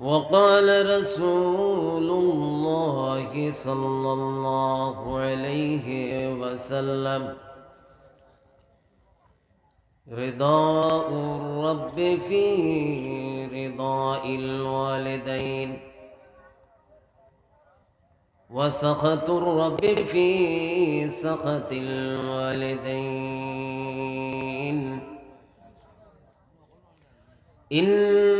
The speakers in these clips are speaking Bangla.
وقال رسول الله صلى الله عليه وسلم رضاء الرب في رضاء الوالدين. وسخط الرب في سخط الوالدين. إن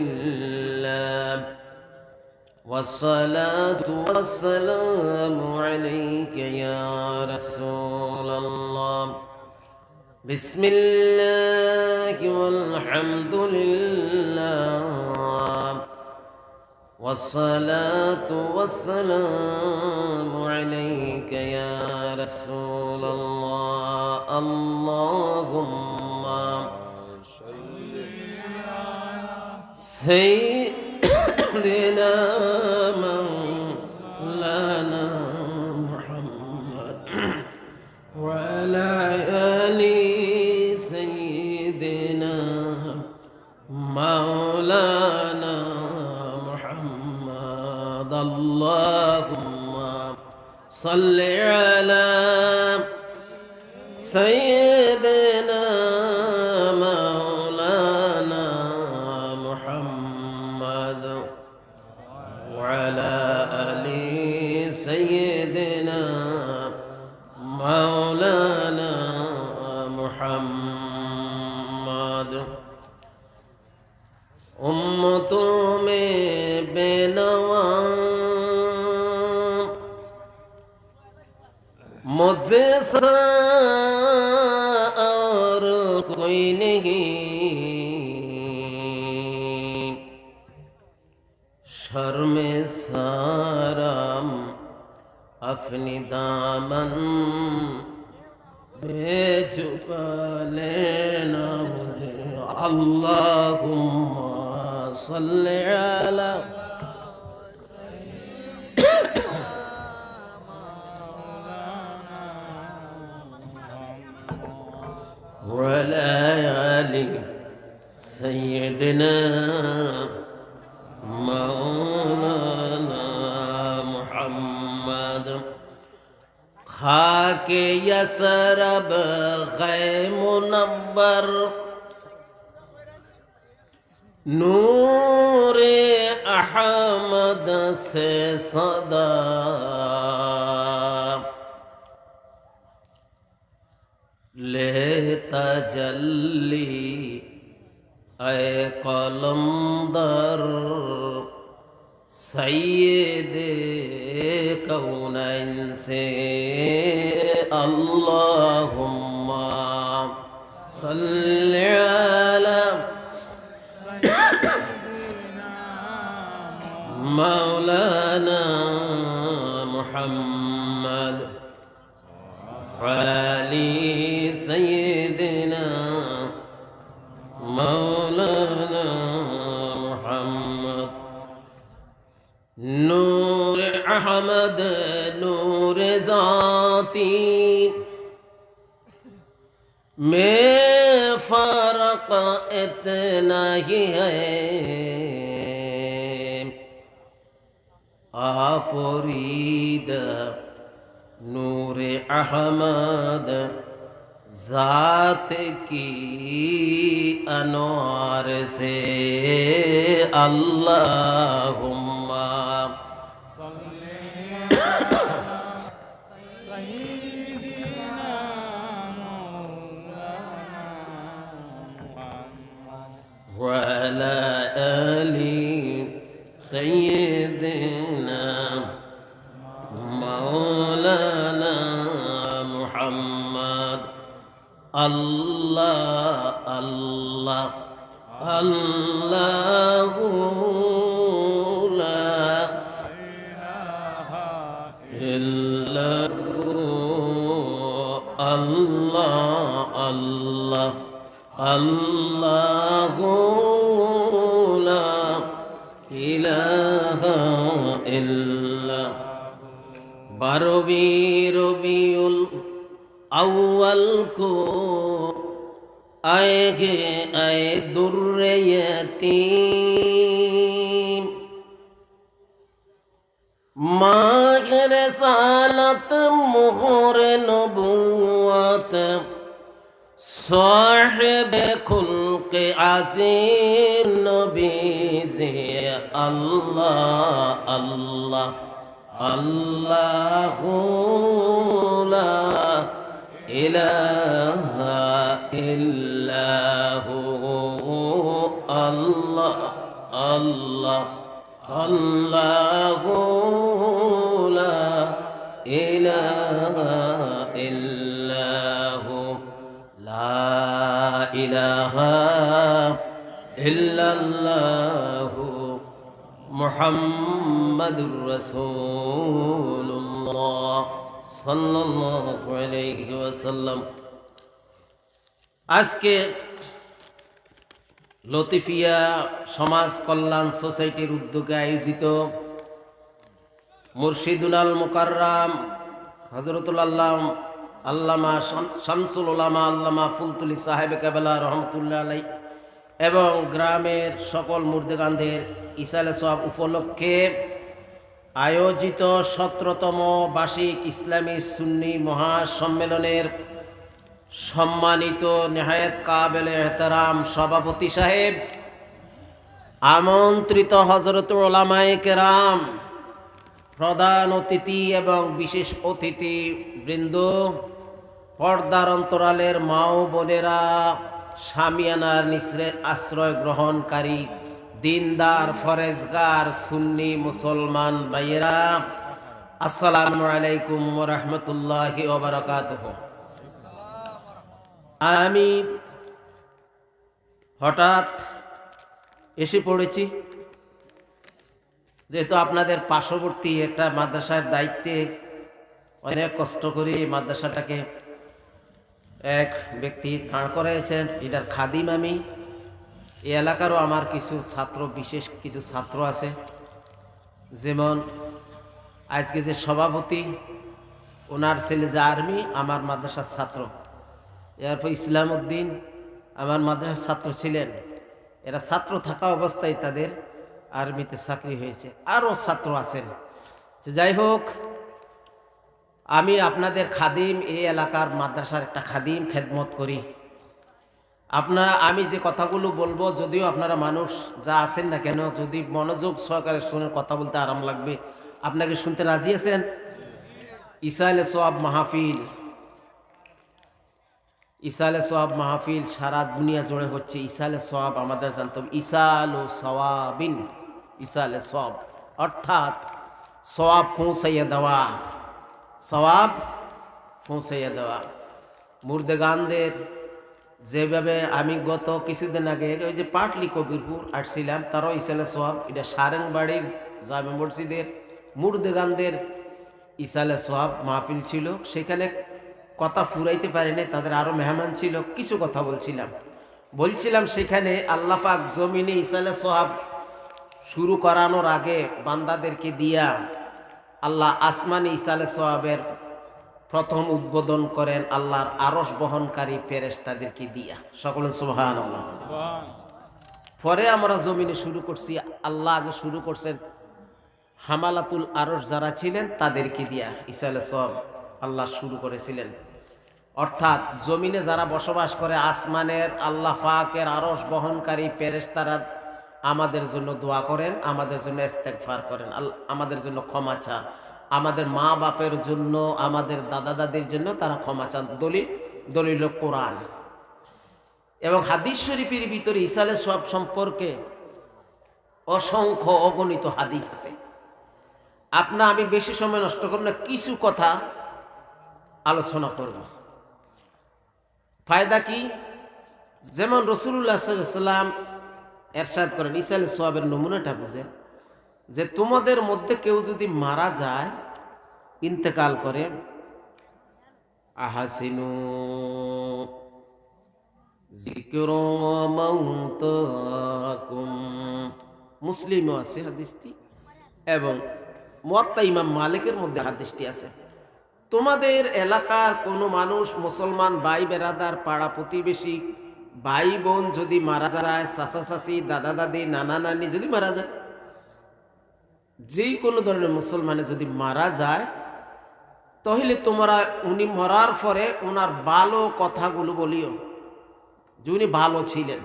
لله. والصلاة والسلام عليك يا رسول الله. بسم الله والحمد لله. والصلاة والسلام عليك يا رسول الله. اللهم سيدنا مولانا محمد وعلى آل سيدنا مولانا محمد. اللهم صل مزے سا اور کوئی نہیں شرم سارم اپنی دامن بے چھپا لینا مجھے اللہم صلی علی وليالي سيدنا مولانا محمد. خاك يسرب خي منبر نور أحمد سي صدا لتجلي اے قلندر سيد کونین انس اللهم صل على مولانا محمد. علي سيدنا مولانا محمد. نور أحمد نور ذاتي. میں فرق اتنا ہی ہے آپ رید نور احمد ذات کی انوار سے اللهم وعلى آل سيدنا আলাইহি আয় দুররিয়াতি মাঘের সালত মোহর নবুয়াত صاحب খুলকে عظیم নবী আল্লাহ আল্লাহ আল্লাহ আল্লাহ আল্লাহ আল্লাহ লা ইলাহা ইল্লাহু আল্লাহ আল্লাহ আল্লাহু লা ইলাহা ইল্লাহু লা ইলাহা ইল্লাল্লাহু মুহাম্মাদুর রাসূলুল্লাহ আজকে লতিফিয়া সমাজ কল্যাণ সোসাইটির উদ্যোগে আয়োজিত মুর্শিদুল মুকাররাম হজরতুল আল্লাহ আল্লামা শাম- শামসুল ওলামা আল্লামা ফুলতুলি সাহেব কেবেলা রহমতুল্লাহ আলাই এবং গ্রামের সকল মুর্দেগান্ধের ইসালে সব উপলক্ষে আয়োজিত সতেরোতম বার্ষিক ইসলামী সুন্নি মহাসম্মেলনের সম্মানিত নেহায়েত কাবেল এহতারাম সভাপতি সাহেব, আমন্ত্রিত হজরত ওলামায়ে কেরাম, প্রধান অতিথি এবং বিশেষ অতিথি বৃন্দ পর্দার অন্তরালের মাও বোনেরা সামিয়ানার নিশ্রে আশ্রয় গ্রহণকারী দিনদার, ফরেজগার, সুন্নি, মুসলমান ভাইয়েরা, আসসালামু আলাইকুম রহমতুল্লাহি ওবরাকাতুহ আমি হঠাৎ এসে পড়েছি, যেহেতু আপনাদের পার্শ্ববর্তী একটা মাদ্রাসার দায়িত্বে অনেক কষ্ট করে মাদ্রাসাটাকে এক ব্যক্তি দাঁড় করাইছেন, এটার খাদিম আমি। এই এলাকারও আমার কিছু ছাত্র, বিশেষ কিছু ছাত্র আছে। যেমন আজকে যে সভাপতি, ওনার ছেলে যে আর্মি, আমার মাদ্রাসার ছাত্র। এরপর ইসলাম উদ্দিন আমার মাদ্রাসার ছাত্র ছিলেন। এরা ছাত্র থাকা অবস্থায় তাদের আর্মিতে চাকরি হয়েছে। আরও ছাত্র আছেন। যাই হোক, আমি আপনাদের খাদিম, এই এলাকার মাদ্রাসার একটা খাদিম খেদমত করি। আপনারা, আমি যে কথাগুলো বলব, যদিও আপনারা মানুষ যা আছেন না কেন, যদি মনোযোগ সহকারে শুনে কথা বলতে আরাম লাগবে। আপনাকে শুনতে রাজি আছেন? ইসাইলে সোয়াব মাহফিল। ইসালে সোয়াব মাহফিল সারা দুনিয়া জুড়ে হচ্ছে। ইসালে সোয়াব আমাদের জানতে হবে। ইসাল ও সওয়াবিন। ইসালে সোয়াব অর্থাৎ সোয়াব পৌঁছাইয়া দেওয়া। সওয়াব পৌঁছাইয়া দেওয়া। মুর্দেগানদের যেভাবে আমি গত কিছুদিন আগে ওই যে পাটলি কবিরপুর আসছিলাম, তারও ইসালে সোয়াব, এটা সারেংবাড়ির জামে মসজিদের, মুর্দেগানদের ইসালে সোয়াব মাহফিল ছিল। সেখানে কথা ফুরাইতে পারেনি, তাদের আরও মেহমান ছিল, কিছু কথা বলছিলাম। বলছিলাম সেখানে আল্লাফাক জমিনে ইসালে সোহাব শুরু করানোর আগে বান্দাদেরকে দিয়া আল্লাহ আসমানি ইসালে সোহাবের প্রথম উদ্বোধন করেন আল্লাহর আরস বহনকারী ফেরেস তাদেরকে দিয়া। সকলে সোহান পরে আমরা জমিনে শুরু করছি, আল্লাহ আগে শুরু করছেন হামালাতুল আরস যারা ছিলেন তাদেরকে দিয়া। ইসালে সব আল্লাহ শুরু করেছিলেন। অর্থাৎ জমিনে যারা বসবাস করে, আসমানের আল্লাহ ফাকের আরস বহনকারী পেরেশতারা আমাদের জন্য দোয়া করেন, আমাদের জন্য ইস্তেগফার করেন আমাদের জন্য ক্ষমা চান। আমাদের মা বাপের জন্য, আমাদের দাদা দাদির জন্য তারা ক্ষমা চান। দলিল দলিল কোরআন। এবং হাদিস শরীফের ভিতরে ইসালে সব সম্পর্কে অসংখ্য অগণিত হাদিস আছে। আপনা আমি বেশি সময় নষ্ট করব না, কিছু কথা আলোচনা করব। ফায়দা কি? যেমন রসুল্লাহ সাল্লাম এরশাদ করেন ইসাল সোয়াবের নমুনাটা বুঝেন। যে তোমাদের মধ্যে কেউ যদি মারা যায়, ইন্তেকাল করে, আহাসিনু মুসলিমও আছে হাদিসটি, এবং মুয়াত্তা ইমাম মালিকের মধ্যে হাদিসটি আছে। তোমাদের এলাকার কোনো মানুষ মুসলমান ভাই বেরাদার, পাড়া প্রতিবেশী, ভাই বোন যদি মারা যায়, চাচা চাচি, দাদা দাদি, নানা নানি যদি মারা যায় যে কোনো ধরনের মুসলমানে যদি মারা যায়, তাহলে তোমরা উনি মরার পরে ওনার ভালো কথাগুলো বলিও, যে উনি ভালো ছিলেন।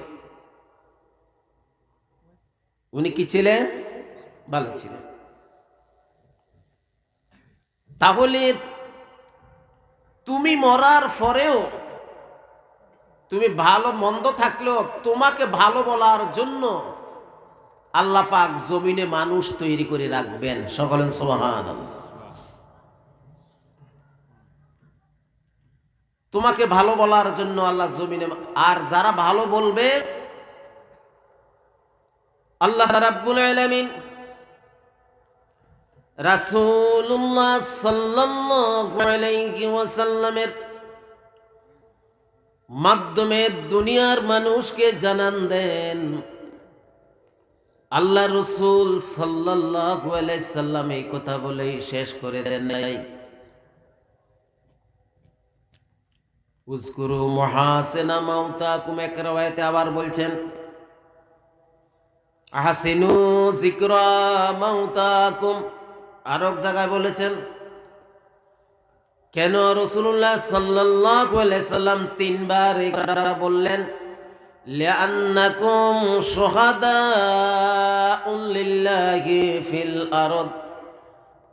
উনি কি ছিলেন? ভালো ছিলেন। তাহলে তুমি মরার পরেও তুমি ভালো মন্দ থাকলেও তোমাকে ভালো বলার জন্য আল্লাহ পাক জমিনে মানুষ তৈরি করে রাখবেন। সকলেন সোহান তোমাকে ভালো বলার জন্য আল্লাহ জমিনে আর যারা ভালো বলবে, আল্লাহ রাব্বুল আলামিন রাসূলুল্লাহ সাল্লাল্লাহু আলাইহি ওয়াসাল্লামের মাধ্যমে দুনিয়ার মানুষকে জানান দেন। আল্লাহ রসুল আলাইহি সাল্লাম এই কথা বলেই শেষ করে দেন নাই। উজকুরু মহাসেনা মাউতাকুম এক রাওয়ায়াতে আবার বলছেন, আহসিনু জিকরা মাউতাকুম। আর এক জায়গায় বলেছেন, কেন রসুল্লাহ আলাইহি সাল্লাম তিনবার বললেন? লিআন্নাকুম শুহাদাউন লিল্লাহি ফিল আরদ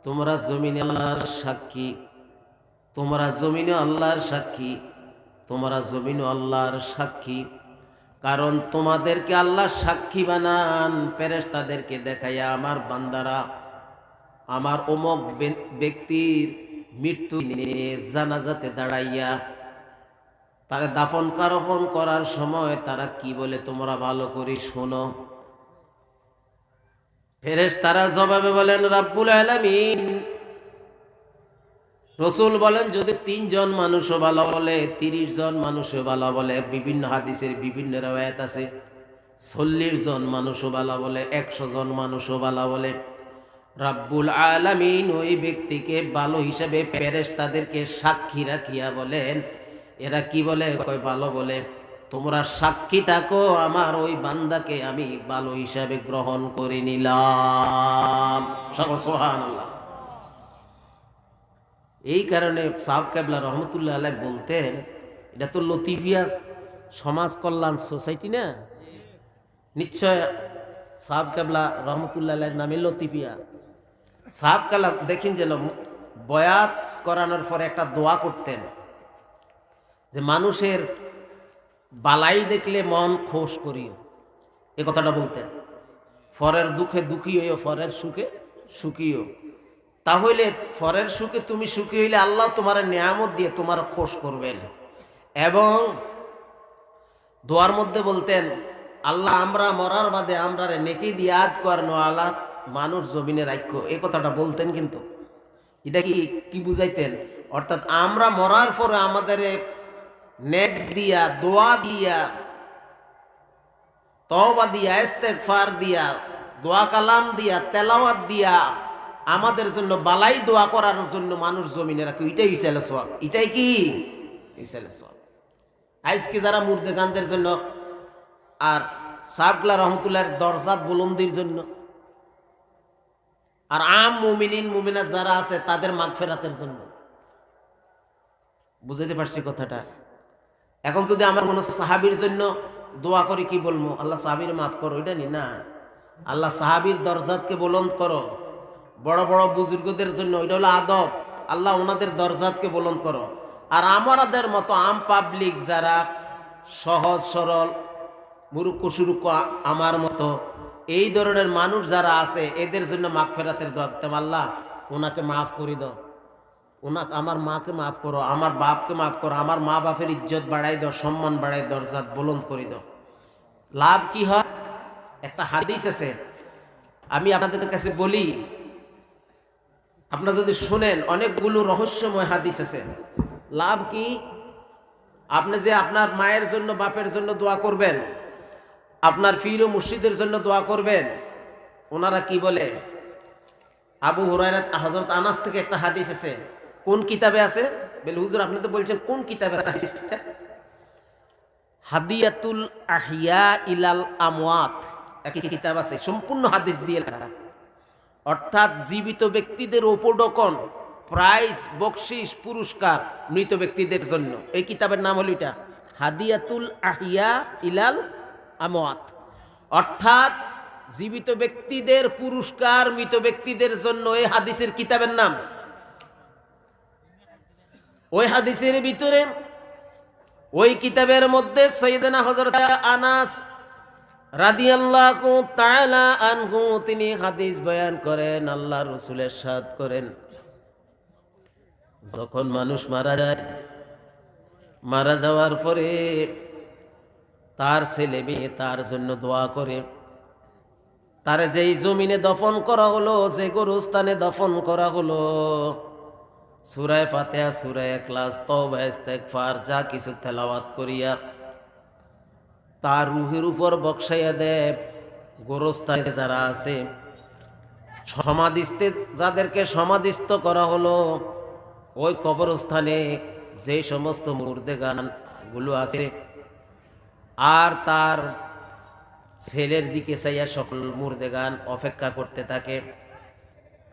তোমরা জমিনে আল্লাহর সাক্ষী। তোমরা জমিনে আল্লাহর সাক্ষী। তোমরা জমিনে আল্লাহর সাক্ষী। কারণ তোমাদেরকে আল্লাহ সাক্ষী বানান, ফেরেশতাদেরকে দেখাইয়া আমার বান্দারা। আমার অমক ব্যক্তির মৃত্যু নিয়ে জানাজাতে দাঁড়াইয়া তারা দাফন কারপন করার সময় তারা কি বলে, তোমরা ভালো করে শোনো। ফেরেশ তারা জবাবে বলেন, রাব্বুল আলামিন। রসুল বলেন, যদি তিনজন মানুষও ভালো বলে, তিরিশ জন মানুষও ভালো বলে, বিভিন্ন হাদিসের বিভিন্ন রেওয়ায়ত আছে, চল্লিশ জন মানুষও ভালো বলে, একশো জন মানুষও ভালো বলে। রাব্বুল আলামিন ওই ব্যক্তিকে ভালো হিসাবে প্যারেস তাদেরকে সাক্ষী রাখিয়া বলেন এরা কি বলে? কয়, ভালো বলে। তোমরা সাক্ষী থাকো, আমার ওই বান্দাকে আমি ভালো হিসাবে গ্রহণ করে নিলাম। এই কারণে সাহ কেবলা রহমতুল্লাহ আলাই বলতেন, এটা তো লতিফিয়া সমাজ কল্যাণ সোসাইটি না? নিশ্চয় সাহ কেবলা রহমতুল্লাহ আলাইয়ের নামে লতিফিয়া। সাহাব কালা দেখেন যেন বয়াত করানোর পরে একটা দোয়া করতেন। যে মানুষের বালাই দেখলে মন খোশ করিও। এ কথাটা বলতেন। ফরের দুঃখে দুঃখী হইও, ফরের সুখে সুখীও। তাহলে ফরের সুখে তুমি সুখী হইলে আল্লাহ তোমার নিয়ামত দিয়ে তোমার খোশ করবেন। এবং দোয়ার মধ্যে বলতেন, আল্লাহ, আমরা মরার বাদে আমরা নেকি দিয়ে আদ করানো আল্লাহ মানুষ জমিনে রাখ্য এই কথাটা বলতেন কিন্তু। এটা কি কি বুঝাইতেন? অর্থাৎ আমরা মরার পরে আমাদের নেক দিয়া, দোয়া দিয়া তবা দিয়া, ইস্তেগফার দিয়া, দোয়া কালাম দিয়া, তেলাওয়াত দিয়া, আমাদের জন্য বালাই দোয়া করার জন্য মানুষ জমিনে রাখে। এটাই ইসালে সব এটাই কি? ইসালে সব আজকে যারা মুর্দে গানদের জন্য আর সাবগুলা রহমতুল্লাহর দরজাত বুলন্দির জন্য আর আম মুমিনিন, মুমিনাত যারা আছে, তাদের মাগ ফেরাতের জন্য। বুঝাইতে পারছি কথাটা? এখন যদি আমার কোনো সাহাবির জন্য দোয়া করি, কি বলব? আল্লাহ সাহাবির মাফ করো ওইটা নি না। আল্লাহ সাহাবির দরজাতকে বলন্দ করো। বড় বড় বুজুর্গদের জন্য, ওইটা হলো আদব। আল্লাহ ওনাদের দরজাতকে বলন্দ করো। আর আমাদের মতো আম পাবলিক যারা সহজ, সরল মুরুক্ষ সুরুক্ষ আমার মতো, এই ধরনের মানুষ যারা আছে, এদের জন্য মাফ ফেরাতের দোয়া আল্লাহ, ওনাকে মাফ করে দাও। ওনাকে আমার মাকে মাফ করো, আমার বাপকে মাফ করো, আমার মা বাপের ইজ্জত বাড়াই দাও, সম্মান বাড়াই দরজাত বলন্দ করে দাও। লাভ কি হয়? একটা হাদিস আছে, আমি আপনাদের কাছে বলি, আপনারা যদি শুনেন, অনেকগুলো রহস্যময় হাদিস আছে। লাভ কি? আপনি যে আপনার মায়ের জন্য, বাপের জন্য দোয়া করবেন, আপনার ফির ও মুর্শিদের জন্য দোয়া করবেন, ওনারা কি বলে? আবু হুরায়রাত হজরত আনাস থেকে একটা হাদিস আছে কোন কিতাবে আছে? বেল হুজুর, আপনি তো বলছেন কোন কিতাবে আছে? হাদিসটা হাদিয়াতুল আহিয়া ইলাল আমওয়াত। একই কিতাব আছে, সম্পূর্ণ হাদিস দিয়ে লেখা। অর্থাৎ জীবিত ব্যক্তিদের উপডকন, প্রাইজ বকশিস পুরস্কার মৃত ব্যক্তিদের জন্য। এই কিতাবের নাম হলো এটা, হাদিয়াতুল আহিয়া ইলাল আমওয়াত। অর্থাৎ জীবিত ব্যক্তিদের পুরস্কার মৃত ব্যক্তিদের জন্য এই হাদিসের কিতাবের নাম। ওই হাদিসের ভিতরে, ওই কিতাবের মধ্যে সৈয়দনা হজরত আনাস রাদিয়াল্লাহু তাআলা আনহু তিনি হাদিস বয়ান করেন আল্লাহ রসুলের সাদ করেন। যখন মানুষ মারা যায়, মারা যাওয়ার পরে তার ছেলে মেয়ে তার জন্য দোয়া করে। তার যেই জমিনে দফন করা হলো, যে গরুস্থানে দফন করা হলো সুরায় ফাতেহা, সুরায় ক্লাস তওবা, ইস্তেগফার, যা কিছু তেলাওয়াত করিয়া তার রুহের উপর বক্সাইয়া দেব গোরস্থানে যারা আছে, সমাধিস্থে, যাদেরকে সমাধিস্থ করা হলো, ওই কবরস্থানে যে সমস্ত মুর্দে গানগুলো আছে, আর তার ছেলের দিকে চাইয়া সকল মুর্দে গান অপেক্ষা করতে থাকে।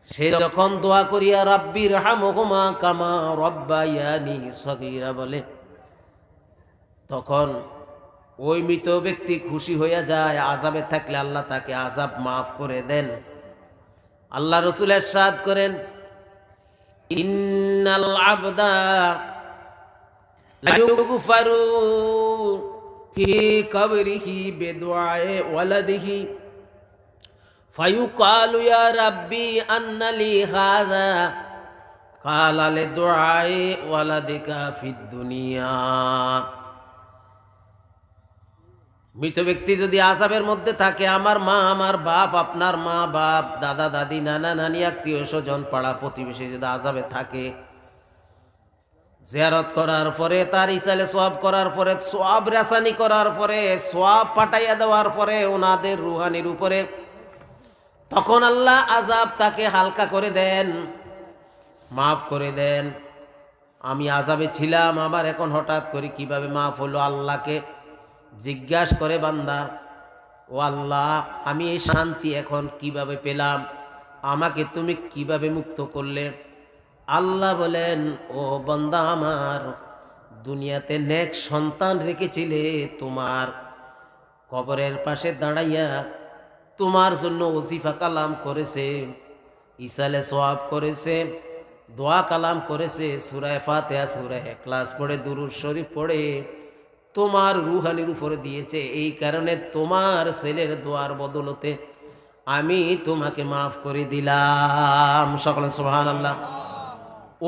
সে যখন দোয়া করিয়া রাব্বির হামহুমা কামা রব্বা রব্বায়ানি সগিরা বলে, তখন ওই মৃত ব্যক্তি খুশি হইয়া যায়। আজাবে থাকলে আল্লাহ তাকে আজাব মাফ করে দেন। আল্লাহ রসুল এরশাদ করেন, ইন্নাল আবদা কবরিহি ওয়ালাদিহি ফায়ুকালু ইয়া রাব্বি আন্না লি হাযা قال لدعاء ولدك في الدنيا মৃত ব্যক্তি যদি আজাবের মধ্যে থাকে আমার মা আমার বাপ আপনার মা বাপ দাদা দাদি নানা নানি আত্মীয় স্বজন পাড়া প্রতিবেশী যদি আজাবে থাকে জিয়ারত করার পরে তার ইসালে সোয়াব করার পরে সোয়াব রেসানি করার পরে সোয়াব পাঠাইয়া দেওয়ার পরে ওনাদের রুহানির উপরে তখন আল্লাহ আজাব তাকে হালকা করে দেন, মাফ করে দেন। আমি আজাবে ছিলাম আমার এখন হঠাৎ করে কীভাবে মাফ হলো আল্লাহকে জিজ্ঞাস করে বান্দা, ও আল্লাহ, আমি এই শান্তি এখন কীভাবে পেলাম? আমাকে তুমি কীভাবে মুক্ত করলে? আল্লাহ বলেন, ও বান্দা আমার, দুনিয়াতে নেক সন্তান রেখেছিলে তোমার। কবরের পাশে দাঁড়াইয়া তোমার জন্য ওজিফা কালাম করেছে ইসালে সোয়াব করেছে, দোয়া কালাম করেছে সুরায় ফাতেহা সুরায় ক্লাস পড়ে দুরুর শরীফ পড়ে, তোমার রুহানির উপরে দিয়েছে। এই কারণে তোমার ছেলের দোয়ার বদলতে আমি তোমাকে মাফ করে দিলাম। সকলে সোহান আল্লাহ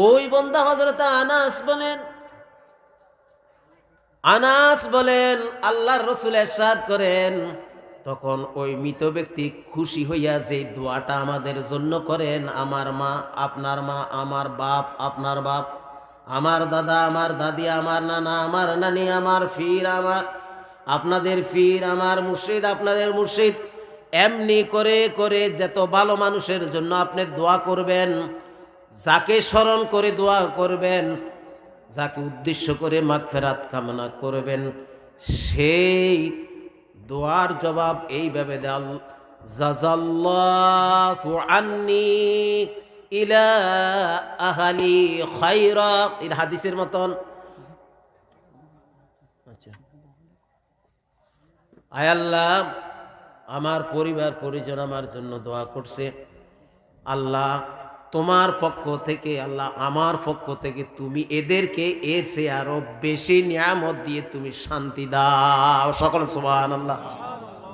ওই বন্দা হজরত আনাস বলেন আনাস বলেন, আল্লাহর রসুল এরশাদ করেন তখন ওই মৃত ব্যক্তি খুশি হইয়া যে দোয়াটা আমাদের জন্য করেন, আমার মা, আপনার মা, আমার বাপ, আপনার বাপ, আমার দাদা, আমার দাদি, আমার নানা, আমার নানি, আমার ফির, আমার, আপনাদের ফির, আমার মুর্শিদ, আপনাদের মুর্শিদ। এমনি করে করে যত ভালো মানুষের জন্য আপনি দোয়া করবেন, যাকে স্মরণ করে দোয়া করবেন, যাকে উদ্দেশ্য করে মাগফেরাত কামনা করবেন, সেই দোয়ার জবাব এইভাবে দেল জাজাল্লাহু আন্নি ইলা আহালি খাইরা এটা হাদিসের মতন। আচ্ছা। আয় আল্লাহ, আমার পরিবার পরিজন আমার জন্য দোয়া করছে। আল্লাহ তোমার পক্ষ থেকে, আল্লাহ আমার পক্ষ থেকে তুমি এদেরকে এর সে আরও বেশি নিয়ামত দিয়ে তুমি শান্তি দাও। সকল সুবাহ আল্লাহ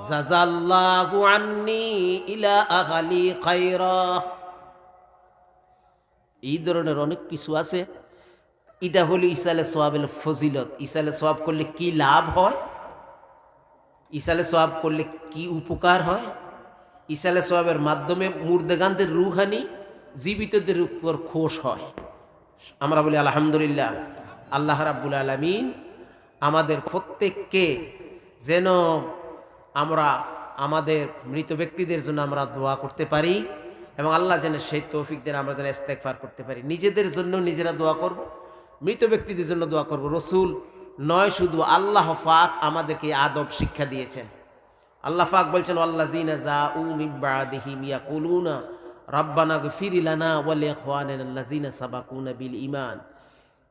জাজাল্লাহু আন্নি ইলা আহালি খাইরা এই ধরনের অনেক কিছু আছে। এটা হলো ইসালে সোয়াবের ফজিলত। ইসালে সোয়াব করলে কি লাভ হয়? ইসালে সোয়াব করলে কি উপকার হয়? ইসালে সোয়াবের মাধ্যমে মুর্দেগানদের রুহানি জীবিতদের উপর খোশ হয়। আমরা বলি, আলহামদুলিল্লাহ, আল্লাহ রাব্বুল আলমিন আমাদের প্রত্যেককে যেন আমরা আমাদের মৃত ব্যক্তিদের জন্য আমরা দোয়া করতে পারি এবং আল্লাহ যেন সেই তৌফিকদের আমরা যেন ইস্তেকফার করতে পারি। নিজেদের জন্য নিজেরা দোয়া করব, মৃত ব্যক্তিদের জন্য দোয়া করব। রসুল নয়, শুধু আল্লাহ ফাক আমাদেরকে আদব শিক্ষা দিয়েছেন। আল্লাহ ফাক বলছেন আল্লাহ জিনা যা উ মিম্বাদিহি মিয়া কুলুনা রব্বানা ফিরিলানা ওয়ালে খোয়ানেন আল্লাহ জিনা সাবাকুনা বিল ইমান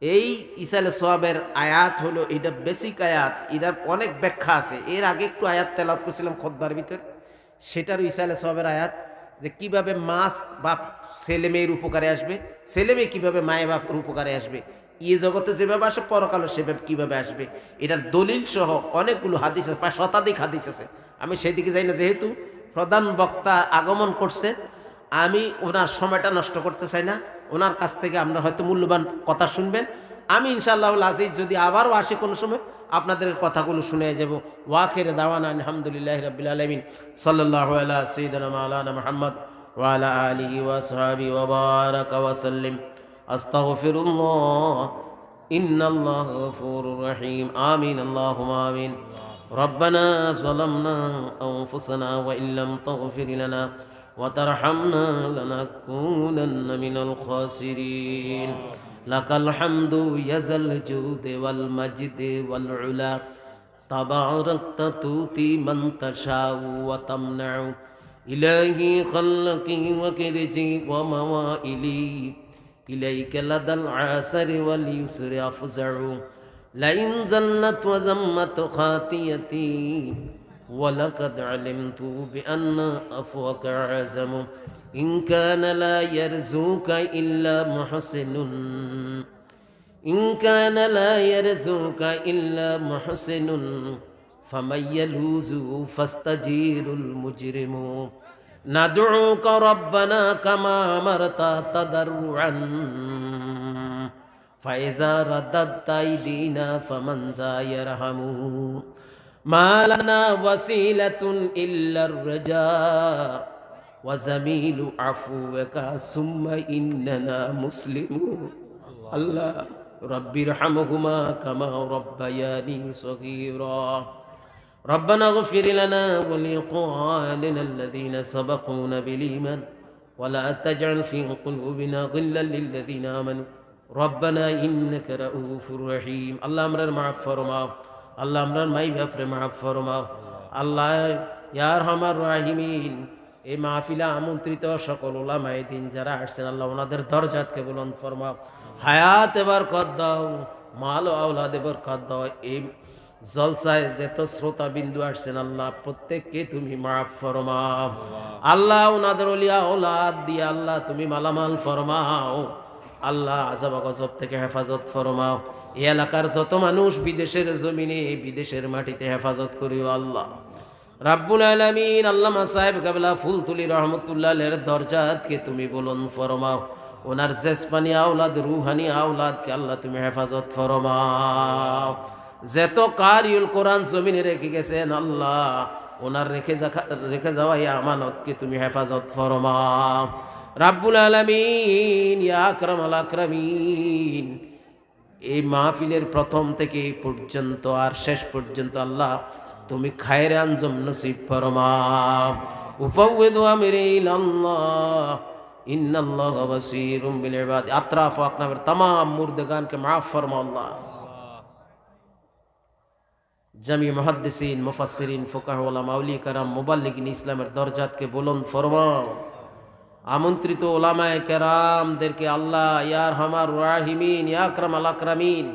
এই ইসালে সোয়াবের আয়াত হলো, এটা বেসিক আয়াত, এটার অনেক ব্যাখ্যা আছে। এর আগে একটু আয়াত তেলাত করছিলাম খোদ্বার ভিতর। সেটারও ইসালে সোয়াবের আয়াত যে কীভাবে মা বাপ ছেলে মেয়ের উপকারে আসবে, ছেলে মেয়ে কীভাবে মায়ে বাপের উপকারে আসবে ইয়ে জগতে যেভাবে আসে, পরকালে সেভাবে কীভাবে আসবে, এটার দলিল সহ অনেকগুলো হাদিস আছে, প্রায় শতাধিক হাদিস আছে। আমি সেদিকে যাই না, যেহেতু প্রধান বক্তা আগমন করছেন আমি ওনার সময়টা নষ্ট করতে চাই না ওনার কাছ থেকে আপনারা হয়তো মূল্যবান কথা শুনবেন আমি ইনশাআল্লাহ আজিজ যদি আবারও আসি কোনো সময় আপনাদের কথাগুলো শুনে যাব ওয়াখের দাওয়ান আলহামদুলিল্লাহ রবিল আলমিন সাল্লাহ আল্লাহ সঈদনা মাওলানা মোহাম্মদ ওয়ালা আলিহি ওয়াসহাবি ওবারক ওয়াসাল্লিম আস্তাগফিরুল্লাহ ইন্নাল্লাহ গফুরুর রহিম আমিন আল্লাহুম্মা আমিন ربنا ظلمنا أنفسنا وإن لم تغفر لنا وترحمنا لنكونن من الخاسرين. لك الحمد يا ذا الجود والمجد والعلا. تباركت تؤتي من تشاء وتمنع. إلهي خلقي وكرجي وموائلي. إليك لدى العسر واليسر أفزع. لئن زلت وزمت خاتيتي ولقد علمت بأن أفوك عزم إن كان لا يرزوك إلا محسن إن كان لا يرزوك إلا محسن فمن يلوز فاستجير المجرم ندعوك ربنا كما أمرت تضرعا فإذا رددت أيدينا فمن ذا يرحمه ما لنا وسيلة إلا الرجاء وزميل عفوك ثم إننا مسلمون. الله رب ارحمهما كما ربياني صغيرا. ربنا اغفر لنا ولإخواننا الذين سبقونا بالإيمان. ولا تجعل في قلوبنا غلا للذين آمنوا. ربنا إنك رؤوف رحيم. الله أمر معف فرماو আল্লাহ আমরার মাই ব্যাপারে মাফ ফরমাও। আল্লাহ ইয়ার হামার রাহিমিন। এই মাহফিলা আমন্ত্রিত সকল ওলামাই দিন যারা আসছেন, আল্লাহ ওনাদের দরজাতকে বলুন ফরমাও। হায়াত এবার কদ দাও, মাল আওলাদ এবার কদ দাও। এই জলসায় যেত শ্রোতা বিন্দু আসছেন, আল্লাহ প্রত্যেককে তুমি মাফ ফরমাও। আল্লাহ ওনাদের অলিয়া ওলাদ দিয়ে আল্লাহ তুমি মালামাল ফরমাও। আল্লাহ আজাব গজব থেকে হেফাজত ফরমাও। এই এলাকার যত মানুষ বিদেশের জমিনে, বিদেশের মাটিতে হেফাজত করিও আল্লাহ। রাব্বুল আলামিন আল্লামা সাহেব কাবলা ফুলতুলি রহমতুল্লাহের দরজাতকে তুমি বলুন ফরমাও। ওনার জেসপানি আওলাদ, রুহানি আওলাদকে আল্লাহ তুমি হেফাজত ফরমাও। যেত কারিউল কোরআন জমিনে রেখে গেছেন আল্লাহ, ওনার রেখে রেখে যাওয়া এই আমানতকে তুমি হেফাজত ফরমাও। রাব্বুল আলামিন, ইয়া আকরাম আল আকরামিন এই মাহফিলের প্রথম থেকে এই পর্যন্ত আর শেষ পর্যন্ত আল্লাহ তুমি খায়ের আঞ্জম নসিব ফরমাও উফাউযিদু আমরি ইলাল্লাহ ইন্নাল্লাহ বাসীরুম বিল ইবাদ আতরাফ ও আকনাবের तमाम মুর্দগানকে মাফ ফরমাও আল্লাহ জামি মুহাদ্দিসিন মুফাসসিরিন ফুকাহা ওলামা আউলি কারাম মুবাল্লিগিন ইসলামের দরজাতকে বুলন্দ ফরমাও আমন্ত্রিত ওলামায় কেরামদেরকে আল্লাহ ইয়ার হামার রাহিমিন ইয়াকরাম আল আকরামিন,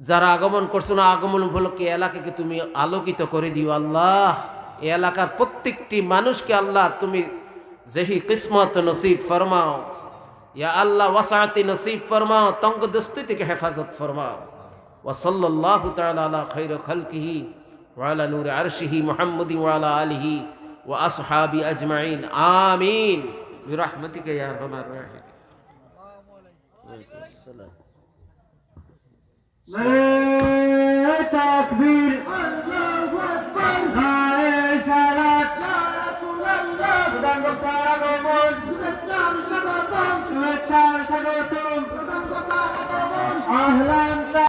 যারা আগমন করছ না, আগমন উপলক্ষে এলাকাকে তুমি আলোকিত করে দিও আল্লাহ। এ এলাকার প্রত্যেকটি মানুষকে আল্লাহ তুমি যেহি কিসমত নসিব ফরমাও, ইয়া আল্লাহ ওয়াসাতি নসিব ফরমাও তঙ্গ দস্তি থেকে হেফাজত ফরমাও। ওয়াসাল্লাল্লাহু তাআলা আলা খাইর খালকিহি ওয়া আলা নূর আরশিহি মুহাম্মাদি ওয়া আলা আলিহি وأصحابي أجمعين. آمين. برحمتك يا أرحم الراحمين. السلام تكبير الله أكبر. هاي يا رسول الله. أهلا